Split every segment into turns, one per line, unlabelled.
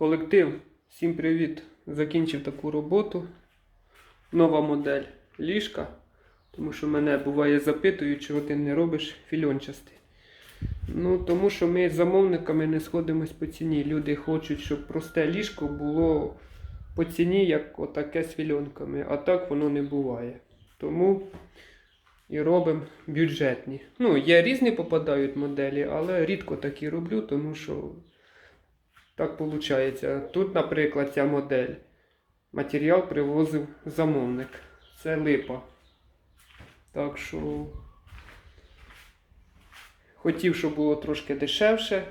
Колектив, всім привіт! Закінчив таку роботу. Нова модель ліжка. Тому що мене буває запитують, чого ти не робиш фільончастий. Ну, тому що ми з замовниками не сходимось по ціні. Люди хочуть, щоб просте ліжко було по ціні, як отаке з фільонками. А так воно не буває. Тому і робимо бюджетні. Ну, є різні попадають моделі, але рідко такі роблю, тому що так виходить. Тут, наприклад, ця модель. Матеріал привозив замовник. Це липа. Так що хотів, щоб було трошки дешевше.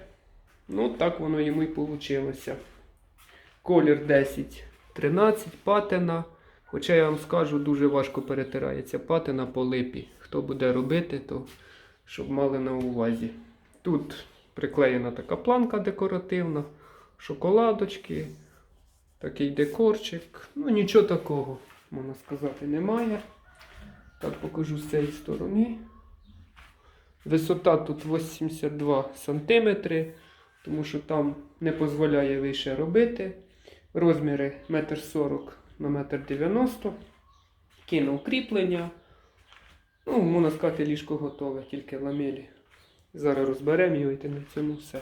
Ну, так воно йому й вийшло. Колір 10-13, патина. Хоча я вам скажу, дуже важко перетирається патина по липі. Хто буде робити, то щоб мали на увазі. Тут приклеєна така планка декоративна, шоколадочки, такий декорчик. Ну, нічого такого, можна сказати, немає. Так покажу з цієї сторони. Висота тут 82 см, тому що там не дозволяє вище робити. Розміри 1,40 на 1,90 м. Кинув кріплення. Ну, можна сказати, ліжко готове, тільки ламелі. Зараз розберемо його і на цьому все.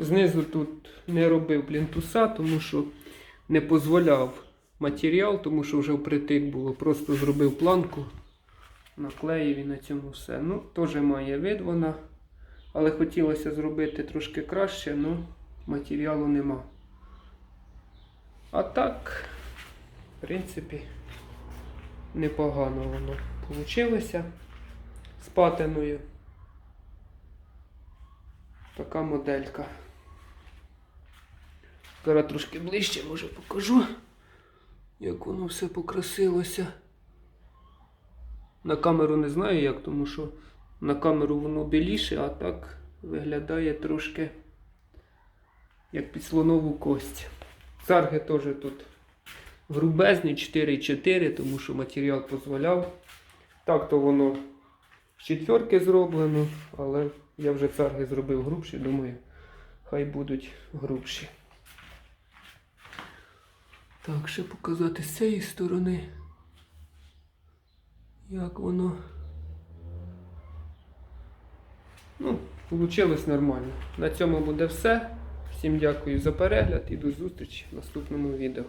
Знизу тут не робив плінтуса, тому що не дозволяв матеріал, тому що вже впритик було. Просто зробив планку, наклеїв і на цьому все. Ну, теж має вид вона. Але хотілося зробити трошки краще, але матеріалу нема. А так, в принципі, непогано воно вийшло з патиною. Така моделька. Зараз трошки ближче, може покажу, як воно все покрасилося. На камеру не знаю як, тому що на камеру воно біліше, а так виглядає трошки як під слонову кость. Царги теж тут грубезні 4,4, тому що матеріал дозволяв. Так то воно з четверки зроблено, але я вже царги зробив грубші, думаю, хай будуть грубші. Так, ще показати з цієї сторони, як воно. Ну, вийшло нормально. На цьому буде все. Всім дякую за перегляд і до зустрічі в наступному відео.